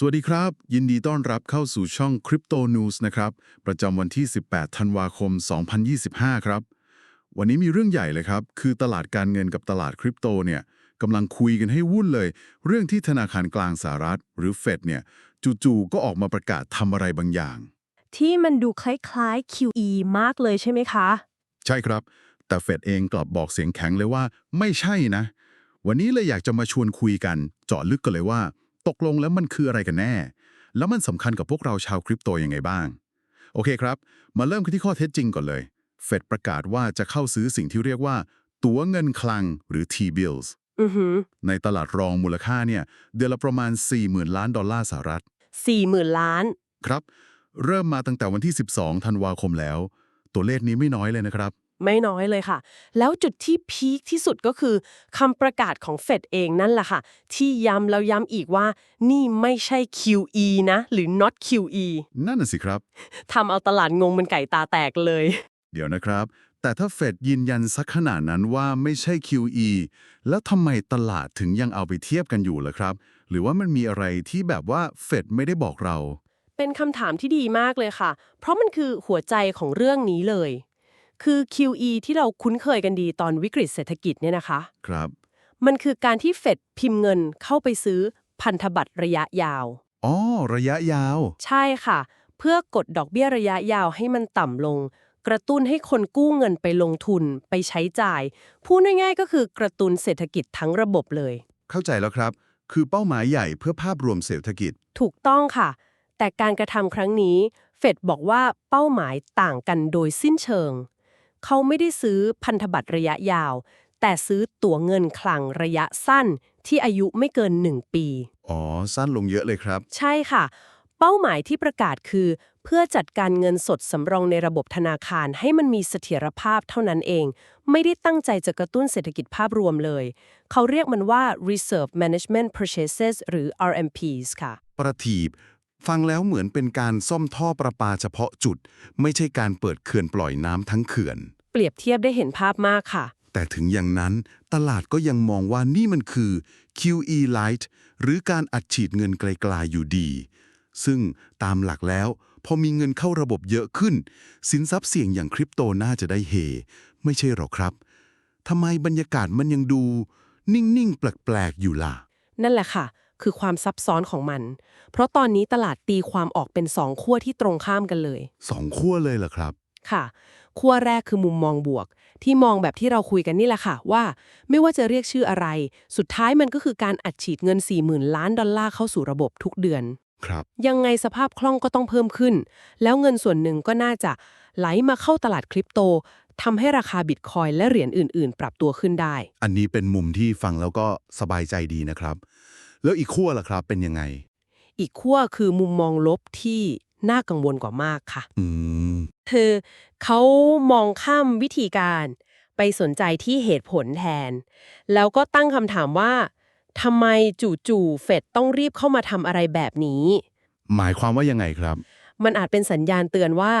สวัสดีครับ ยินดีต้อนรับเข้าสู่ช่อง Crypto News นะครับ ประจำวันที่ 18 ธันวาคม 2025 ครับ วันนี้มีเรื่องใหญ่เลยครับ คือตลาดการเงินกับตลาดคริปโตเนี่ยกำลังคุยกันให้วุ่นเลย เรื่องที่ธนาคารกลางสหรัฐ หรือเฟดเนี่ยจู่ๆก็ออกมาประกาศทำอะไรบางอย่าง ที่มันดูคล้ายๆ QE มากเลยใช่ไหมคะ ใช่ครับ แต่เฟดเองกลับบอกเสียงแข็งเลยว่า ไม่ใช่นะ วันนี้เลยอยากจะมาชวนคุยกันเจาะลึกกันเลยว่า ตกลงแล้วมันคืออะไรกันแน่ แล้วมันสำคัญกับพวกเราชาวคริปโตยังไงบ้าง โอเคครับ มาเริ่มกันที่ข้อเท็จจริงก่อนเลย เฟดประกาศว่าจะเข้าซื้อสิ่งที่เรียกว่า ตั๋วเงินคลังหรือ T-bills อือหือในตลาดรองมูลค่าเนี่ยเดือนละประมาณ 40,000 ล้านดอลลาร์สหรัฐสี่หมื่นล้าน ครับ เริ่มมาตั้งแต่วันที่ 12 ธันวาคมแล้ว ตัวเลขนี้ไม่น้อยเลยนะครับ ไม่น้อยเลยค่ะ แล้วจุดที่พีคที่สุดก็คือคำประกาศของเฟดเองนั่นแหละค่ะ ที่ย้ำแล้วย้ำอีกว่า นี่ไม่ใช่ QE นะ หรือ not QE นั่นน่ะสิครับทำเอาตลาดงงเป็นไก่ตาแตกเลย เดี๋ยวนะครับ แต่ถ้าเฟดยืนยันสักขนาดนั้นว่าไม่ใช่ QE แล้วทำไมตลาดถึงยังเอาไปเทียบกันอยู่ล่ะครับ หรือว่ามันมีอะไรที่แบบว่าเฟดไม่ได้บอกเรา เป็นคำถามที่ดีมากเลยค่ะ เพราะมันคือหัวใจของเรื่องนี้เลย คือ QE ที่เราคุ้นเคยกันดีตอนวิกฤตเศรษฐกิจเนี่ยนะคะ ครับ มันคือการที่เฟดพิมพ์เงินเข้าไปซื้อพันธบัตรระยะยาว อ๋อ ระยะยาว ใช่ค่ะ เพื่อกดดอกเบี้ยระยะยาวให้มันต่ำลง กระตุ้นให้คนกู้เงินไปลงทุนไปใช้จ่าย พูดง่ายๆก็คือกระตุ้นเศรษฐกิจทั้งระบบเลย เข้าใจแล้วครับ คือเป้าหมายใหญ่เพื่อภาพรวมเศรษฐกิจ ถูกต้องค่ะ แต่การกระทำครั้งนี้ เฟดบอกว่าเป้าหมายต่างกันโดยสิ้นเชิง เขาไม่ได้ซื้อพันธบัตรระยะยาว แต่ซื้อตั๋วเงินคลังระยะสั้นที่อายุไม่เกิน 1 ปี อ๋อ สั้นลงเยอะเลยครับ ใช่ค่ะ เป้าหมายที่ประกาศคือ เพื่อจัดการเงินสดสำรองในระบบธนาคารให้มันมีเสถียรภาพเท่านั้นเอง ไม่ได้ตั้งใจจะกระตุ้นเศรษฐกิจภาพรวมเลย เขาเรียกมันว่า reserve management purchases หรือ RMPs ค่ะ ประทีป ฟังแล้วเหมือนเป็นการซ่อมท่อประปาเฉพาะจุด ไม่ใช่การเปิดเขื่อนปล่อยน้ำทั้งเขื่อน เปรียบเทียบได้เห็นภาพมากค่ะ แต่ถึงอย่างนั้นตลาดก็ยังมองว่านี่มันคือ QE Light หรือการอัดฉีดเงินไกลๆอยู่ดี ซึ่งตามหลักแล้วพอมีเงินเข้าระบบเยอะขึ้น สินทรัพย์เสี่ยงอย่างคริปโตน่าจะได้เฮ ไม่ใช่หรอครับทำไมบรรยากาศมันยังดู นิ่งๆแปลกๆอยู่ล่ะ นั่นแหละค่ะ คือความซับซ้อนของมัน เพราะตอนนี้ตลาดตีความออกเป็นสองขั้วที่ตรงข้ามกันเลย สองขั้วเลยเหรอครับ ค่ะขั้วแรกคือมุมมองบวก ที่มองแบบที่เราคุยกันนี่แหละค่ะ ว่าไม่ว่าจะเรียกชื่ออะไร สุดท้ายมันก็คือการอัดฉีดเงิน 40,000 ล้านดอลลาร์เข้าสู่ระบบทุกเดือน ครับ ยังไงสภาพคล่องก็ต้องเพิ่มขึ้น แล้วเงินส่วนหนึ่งก็น่าจะไหลมาเข้าตลาดคริปโตทำให้ราคาบิตคอยน์และเหรียญอื่น ๆ ปรับตัวขึ้นได้ อันนี้เป็นมุมที่ฟังแล้วก็สบายใจดีนะครับ แล้วอีกขั้วล่ะครับเป็นยังไง อีกขั้วคือมุมมองลบที่น่ากังวลกว่ามากค่ะอืมคือเขามองข้ามวิธีการไปสนใจที่เหตุผลแทน แล้วก็ตั้งคำถามว่าทำไมจู่ๆเฟดต้องรีบเข้ามาทำอะไรแบบนี้ หมายความว่ายังไงครับ มันอาจเป็นสัญญาณเตือนว่า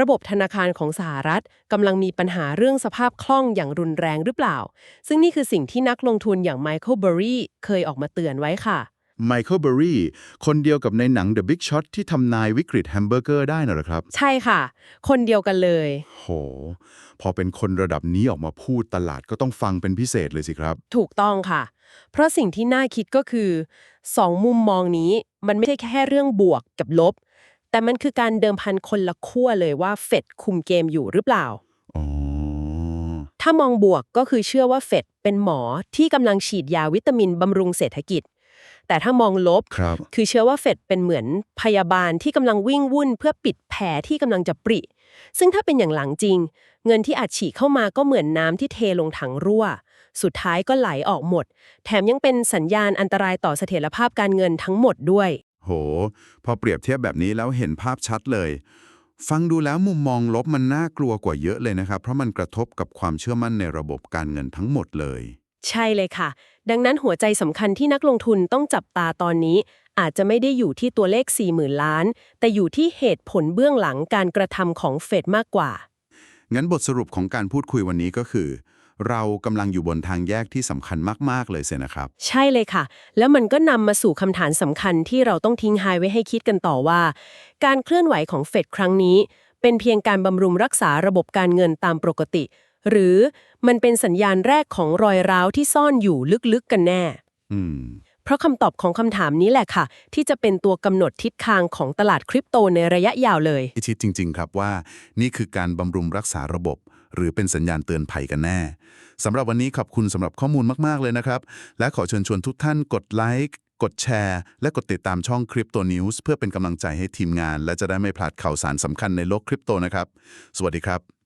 ระบบธนาคารของสหรัฐกำลังมีปัญหาเรื่องสภาพคล่องอย่างรุนแรงหรือเปล่า ซึ่งนี่คือสิ่งที่นักลงทุนอย่างไมเคิลเบอรีเคยออกมาเตือนไว้ค่ะไมเคิลเบอรี่คนเดียวกับในหนัง The Big Shot ที่ทำนายวิกฤตแฮมเบอร์เกอร์ได้น่ะเหรอครับ ใช่ค่ะ คนเดียวกันเลย โห พอเป็นคนระดับนี้ออกมาพูดตลาดก็ต้องฟังเป็นพิเศษเลยสิครับ ถูกต้องค่ะ เพราะสิ่งที่น่าคิดก็คือสองมุมมองนี้มันไม่ใช่แค่เรื่องบวกกับลบ แต่มันคือการเดิมพันคนละขั้วเลยว่าเฟดคุมเกมอยู่หรือเปล่าอ๋อถ้ามองบวกก็คือเชื่อว่าเฟดเป็นหมอที่กำลังฉีดยาวิตามินบำรุงเศรษฐกิจ แต่ถ้ามองลบครับคือเชื่อว่าเฟดเป็นเหมือนพยาบาลที่กำลังวิ่งวุ่น เพื่อปิดแผลที่กำลังจะปริ ซึ่งถ้าเป็นอย่างหลังจริง เงินที่อัดฉีดเข้ามาก็เหมือนน้ำที่เทลงถังรั่ว สุดท้ายก็ไหลออกหมด แถมยังเป็นสัญญาณอันตรายต่อเสถียรภาพการเงินทั้งหมดด้วย โห พอเปรียบเทียบแบบนี้แล้วเห็นภาพชัดเลย ฟังดูแล้วมุมมองลบมันน่ากลัวกว่าเยอะเลยนะครับ เพราะมันกระทบกับความเชื่อมั่นในระบบการเงินทั้งหมดเลย ใช่เลยค่ะ ดังนั้นหัวใจสำคัญที่นักลงทุนต้องจับตาตอนนี้ อาจจะไม่ได้อยู่ที่ตัวเลข 40,000 ล้าน แต่อยู่ที่เหตุผลเบื้องหลังการกระทำของเฟดมากกว่า งั้นบทสรุปของการพูดคุยวันนี้ก็คือ เรากำลังอยู่บนทางแยกที่สำคัญมากๆเลยเสียนะครับ ใช่เลยค่ะ แล้วมันก็นำมาสู่คำถามสำคัญที่เราต้องทิ้งหายไว้ให้คิดกันต่อว่า การเคลื่อนไหวของเฟดครั้งนี้ เป็นเพียงการบำรุงรักษาระบบการเงินตามปกติ หรือมันเป็นสัญญาณแรกของรอยร้าวที่ซ่อนอยู่ลึกๆกันแน่ อืม เพราะคำตอบของคำถามนี้แหละค่ะ ที่จะเป็นตัวกำหนดทิศทางของตลาดคริปโตในระยะยาวเลยพิชิตจริง ๆ ครับว่า นี่คือการบำรุงรักษาระบบ หรือเป็นสัญญาณเตือนภัยกันแน่สำหรับวันนี้ขอบคุณสำหรับข้อมูลมาก ๆ เลยนะครับ และขอเชิญชวนทุกท่านกดไลค์กดแชร์ และกดติดตามช่องคริปโตนิวส์เพื่อเป็นกำลังใจให้ทีมงาน และจะได้ไม่พลาดข่าวสารสำคัญในโลกคริปโตนะครับ สวัสดีครับ